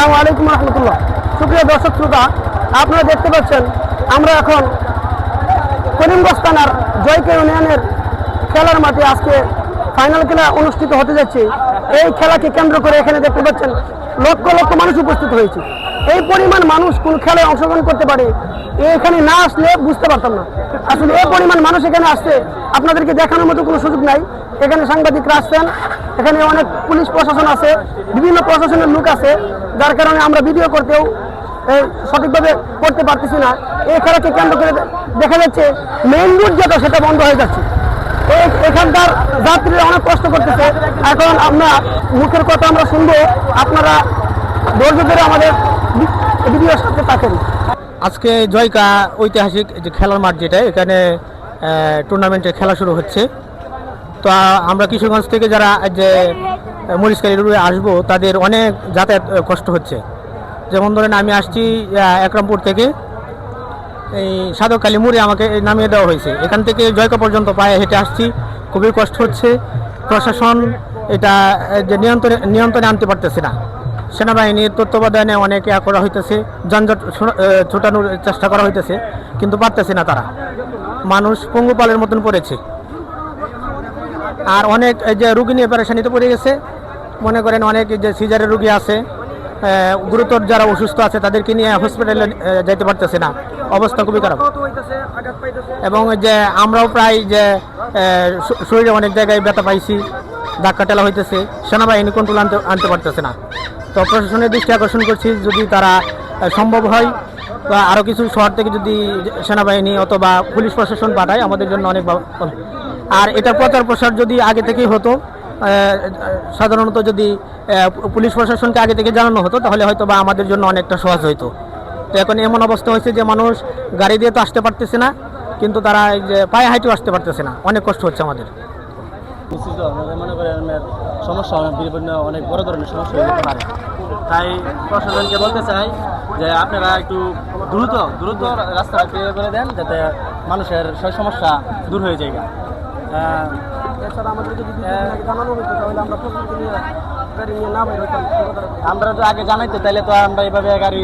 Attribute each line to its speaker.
Speaker 1: আসসালামু আলাইকুম রহমতুল্লাহ। সুপ্রিয় দর্শক শ্রোতা, আপনারা দেখতে পাচ্ছেন, আমরা এখন করিমগঞ্জ থানার জয়কে ইউনিয়নের খেলার মাঠে আজকে ফাইনাল খেলা অনুষ্ঠিত হতে যাচ্ছে। এই খেলাকে কেন্দ্র করে এখানে দেখতে পাচ্ছেন লক্ষ লক্ষ মানুষ উপস্থিত হয়েছে। এই পরিমাণ মানুষ কোন খেলায় অংশগ্রহণ করতে পারে, এখানে না আসলে বুঝতে পারতাম না। আসলে এই পরিমাণ মানুষ এখানে আসছে, আপনাদেরকে দেখানোর মতো কোনো সুযোগ নাই। এখানে সাংবাদিকরা আসছেন, এখানে অনেক পুলিশ প্রশাসন আছে, বিভিন্ন প্রশাসনের লোক আছে, যার কারণে আমরা ভিডিও করতেও সঠিকভাবে করতে পারতেছি না। এই খেলাকে কেন্দ্র করে দেখা যাচ্ছে মেইন রুট যেটা, সেটা বন্ধ হয়ে যাচ্ছে। এখানকার যাত্রীরা অনেক কষ্ট করতেছে। এখন আমরা মুখের কথা আমরা শুনব, আপনারা ধৈর্য ধরে আমাদের ভি- ভিডিওর সাথে থাকেন।
Speaker 2: আজকে জয়কা ঐতিহাসিক যে খেলার মাঠ যেটা, এখানে টুর্নামেন্টের খেলা শুরু হচ্ছে। তো আমরা কিশোরগঞ্জ থেকে যারা যে মরিচকালী রুয়ে আসব, তাদের অনেক যাতায়াত কষ্ট হচ্ছে। যেমন ধরেন আমি আসছি একরামপুর থেকে। এই সাধক কালী মুড়ে আমাকে নামিয়ে দেওয়া হয়েছে। এখান থেকে জয়কা পর্যন্ত পায়ে হেঁটে আসছি। খুবই কষ্ট হচ্ছে। প্রশাসন এটা যে নিয়ন্ত্রণে নিয়ন্ত্রণে আনতে পারতেছে না। সেনাবাহিনীর তত্ত্বাবধানে অনেক ইয়া করা হইতেছে। যানজট ছোটানোর চেষ্টা করা হইতেছে, কিন্তু পারতেছে না তারা। মানুষ পঙ্গুপালের মতন পড়েছে। আর অনেক যে রুগী নিয়ে পেরেশানিতে পড়ে গেছে। মনে করেন অনেক যে সিজারের রুগী আছে। গুরুতর যারা অসুস্থ আছে, তাদেরকে নিয়ে হসপিটালে যেতে পারতেছে না। অবস্থা খুবই খারাপ। এবং যে আমরাও প্রায় যে শরীরে অনেক জায়গায় ব্যথা পাইছি ধাক্কা টেলা হইতেছে সেনাবাহিনী কন্ট্রোল আনতে আনতে পারতেছে না। তো প্রশাসনের দৃষ্টি আকর্ষণ করছি যদি তারা সম্ভব হয় বা আরও কিছু শহর থেকে যদি সেনাবাহিনী অথবা পুলিশ প্রশাসন পাঠায় আমাদের জন্য অনেক ভালো। আর এটা প্রচার প্রসার যদি আগে থেকেই হতো সাধারণত যদি পুলিশ প্রশাসনকে আগে থেকে জানানো হতো তাহলে হয়তো বা আমাদের জন্য অনেকটা সহজ হতো তো এখন এমন অবস্থা হয়েছে যে মানুষ গাড়ি দিয়ে তো আসতে পারতেছে না কিন্তু তারা এই যে পায়ে হাইটেও আসতে পারতেছে না। অনেক কষ্ট হচ্ছে আমাদের।
Speaker 3: নিশ্চিত আমাদের মনে করেন সমস্যা অনেক বিভিন্ন অনেক বড় ধরনের সমস্যা হয়ে যেতে পারে। তাই প্রশাসনকে বলতে চাই যে আপনারা একটু দ্রুত দ্রুত রাস্তাটা ক্লিয়ার করে দেন যাতে মানুষের সব সমস্যা দূর হয়ে যায়। আহ,
Speaker 1: এছাড়া আমাদের যদি জানানো হতো তাহলে আমরা প্রস্তুতি নিয়ে গাড়ি নিয়ে না বের হইতাম।
Speaker 3: আমরা তো আগে জানাইতো তাহলে তো আমরা এইভাবে গাড়ি